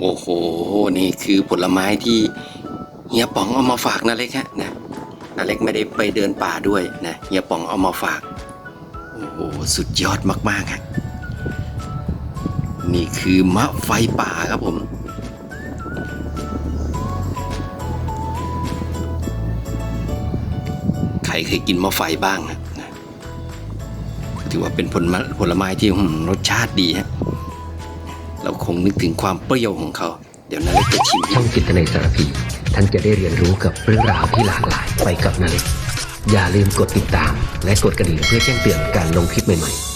โอ้โห นี่คือผลไม้ที่เฮียป๋องเอามาฝากนาเล็กฮะนะนาเล็กไม่ได้ไปเดินป่าด้วยนะเฮียป๋องเอามาฝาก โอ้โห สุดยอดมากๆฮะนี่คือมะไฟป่าครับผม ใครเคยกินมะไฟบ้างนะถือว่าเป็นผลผลไม้ที่รสชาติดีฮะ เราคงนึกถึงความเปรี้ยวของเขา เดี๋ยวนาเล็กจะชิมช่องจิตในสารพี ท่านจะได้เรียนรู้กับเรื่องราวที่หลากหลายไปกับนาเล็กอย่าลืมกดติดตาม และกดกระดิ่งเพื่อแจ้งเตือนการลงคลิปใหม่ๆ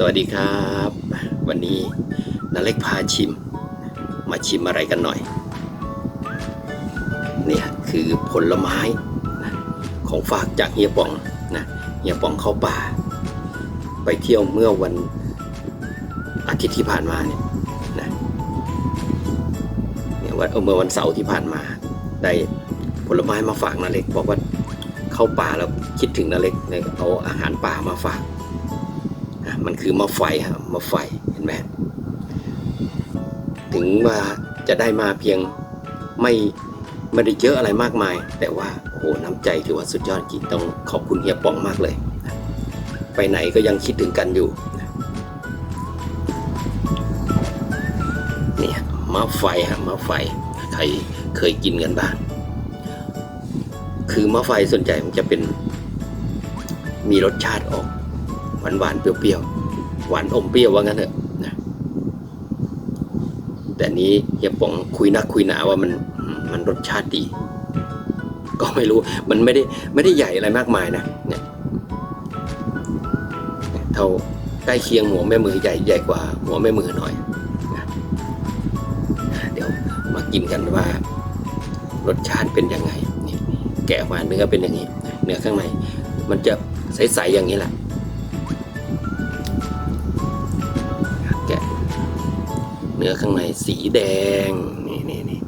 สวัสดีครับ วันนี้นาเล็กพาชิม มาชิมอะไรกันหน่อย เนี่ยคือผลไม้นะของฝากจากเฮียป๋องนะเฮียป๋องเข้าป่า ไปเที่ยวเมื่อวันอาทิตย์ที่ผ่านมาเนี่ยนะเนี่ยวันเออเมื่อวันเสาร์ที่ผ่านมา ได้ผลไม้มาฝากนาเล็กบอกว่าเข้าป่าแล้วคิดถึงนาเล็กเลยเอาอาหารป่ามาฝาก มันคือมะไฟฮะมะไฟเห็นไหมถึงว่าจะได้มาเพียงไม่ไม่ได้เยอะอะไรมากมาย แต่ว่าโอ้โหน้ำใจถือว่าสุดยอดจริงต้องขอบคุณเฮียป๋องมากเลย ไปไหนก็ยังคิดถึงกันอยู่เนี่ยมะไฟฮะมะไฟใครเคยกินกันบ้างคือมะไฟส่วนใหญ่มันจะเป็นมีรสชาติออก หวานหวานๆเปรี้ยวๆหวานอมเปรี้ยวว่างั้นเถอะนะแต่นี้เฮียป๋องคุยนักคุยหนาว่ามันมันรสชาติดี ก็ไม่รู้มันไม่ได้ไม่ได้ใหญ่อะไรมากมายนะเนี่ยเท่าใกล้เคียงหัวแม่มือใหญ่ใหญ่กว่าหัวแม่มือหน่อยนะเดี๋ยวมากินกันว่ารสชาติเป็นยังไงแกะออกมาเนื้อเป็นอย่างนี้ เนื้อข้างในมันจะใสๆอย่างนี้แหละ เนื้อข้างในสีแดงนี่นี่นี่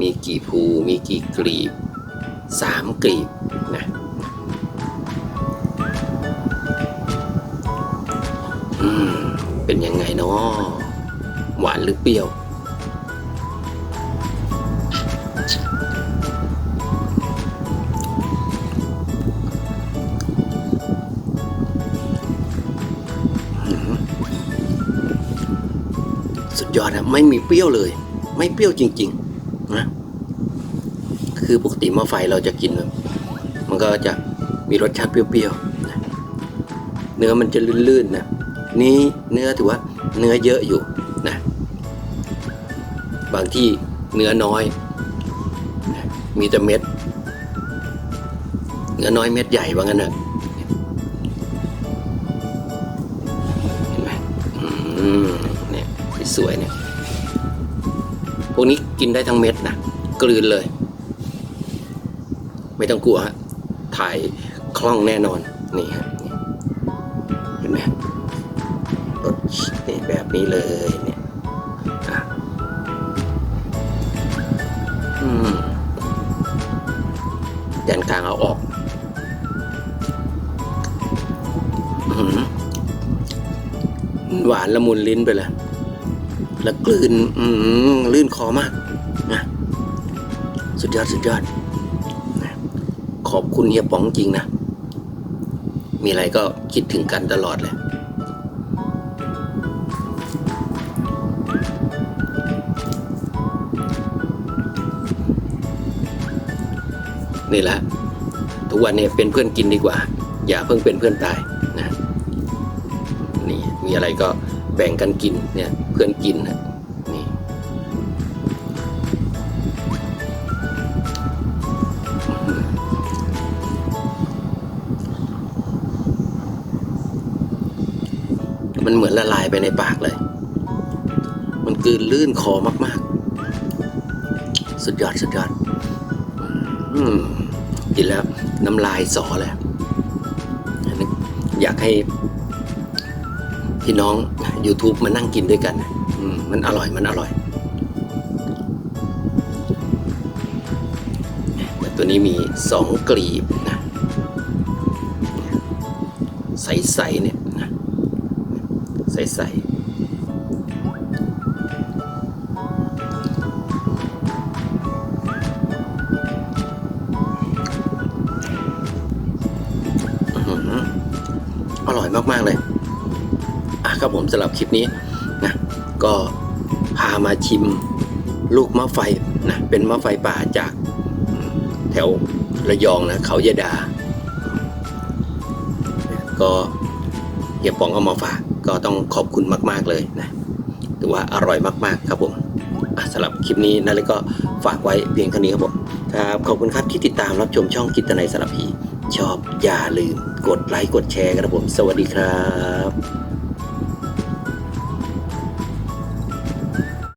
มีกี่ภูมีกี่กลีบสามกลีบนะอืมเป็นยังไงเนาะหวานหรือเปรี้ยว สุดยอดนะไม่มีเปรี้ยวเลย ไม่เปรี้ยวจริงๆนะคือปกติหม้อไฟเราจะกิน มันก็จะมีรสชาติเปรี้ยวๆนะเนื้อมันจะลื่นๆนะนี่เนื้อถือว่าเนื้อเยอะอยู่นะบางที่เนื้อน้อย มีแต่เม็ด เนื้อน้อยเม็ดใหญ่ว่างั้นเถอะเห็นไหมอืม สวยๆเนี่ยพวกนี้กินได้ทั้งเม็ดนะกลืนเลย ไม่ต้องกลัวฮะถ่ายคล่องแน่นอนนี่ฮะเห็นไหมรสนี่แบบนี้เลยเนี่ยอะอืมแกนกลางเอาออกอื้อหือหวานละมุนลิ้นไปเลย แล้วกลืนอืลื่นคอมากนะสุดยอดสุดยอดนะขอบคุณเฮียป๋องจริงนะ มีอะไรก็คิดถึงกันตลอดเลยนี่แหละทุกวันนี้เป็นเพื่อนกินดีกว่า อย่าเพิ่งเป็นเพื่อนตายนะนี่มีอะไรก็ แบ่งกันกินเนี่ยเพื่อนกินนะนี่มันเหมือนละลายไปในปากเลย มันกืนลื่นคอมากๆ สุดยอดสุดยอดกินแล้วน้ำลายสอเลยอยากให้ พี่น้อง YouTube มานั่งกินด้วยกันมมันอร่อยมันอร่อย แต่ตัวนี้มีสองกลีบนะใสๆเนี่ยนะใสๆอร่อยมาก ๆ เลย ครับผมสำหรับคลิปนี้นะก็พามาชิมลูกมะไฟนะเป็นมะไฟป่าจากแถวระยองนะเขายะดา ก็เฮียปองเอามาฝากก็ต้องขอบคุณมาก ๆเลยนะถือว่าอร่อยมากๆครับผมสำหรับคลิปนี้นั่นเลยก็ฝากไว้เพียงเท่านี้ครับผมครับขอบคุณครับที่ติดตามรับชมช่องกิตนัยสารพีชอบอย่าลืมกดไลค์กดแชร์ครับผม สวัสดีครับ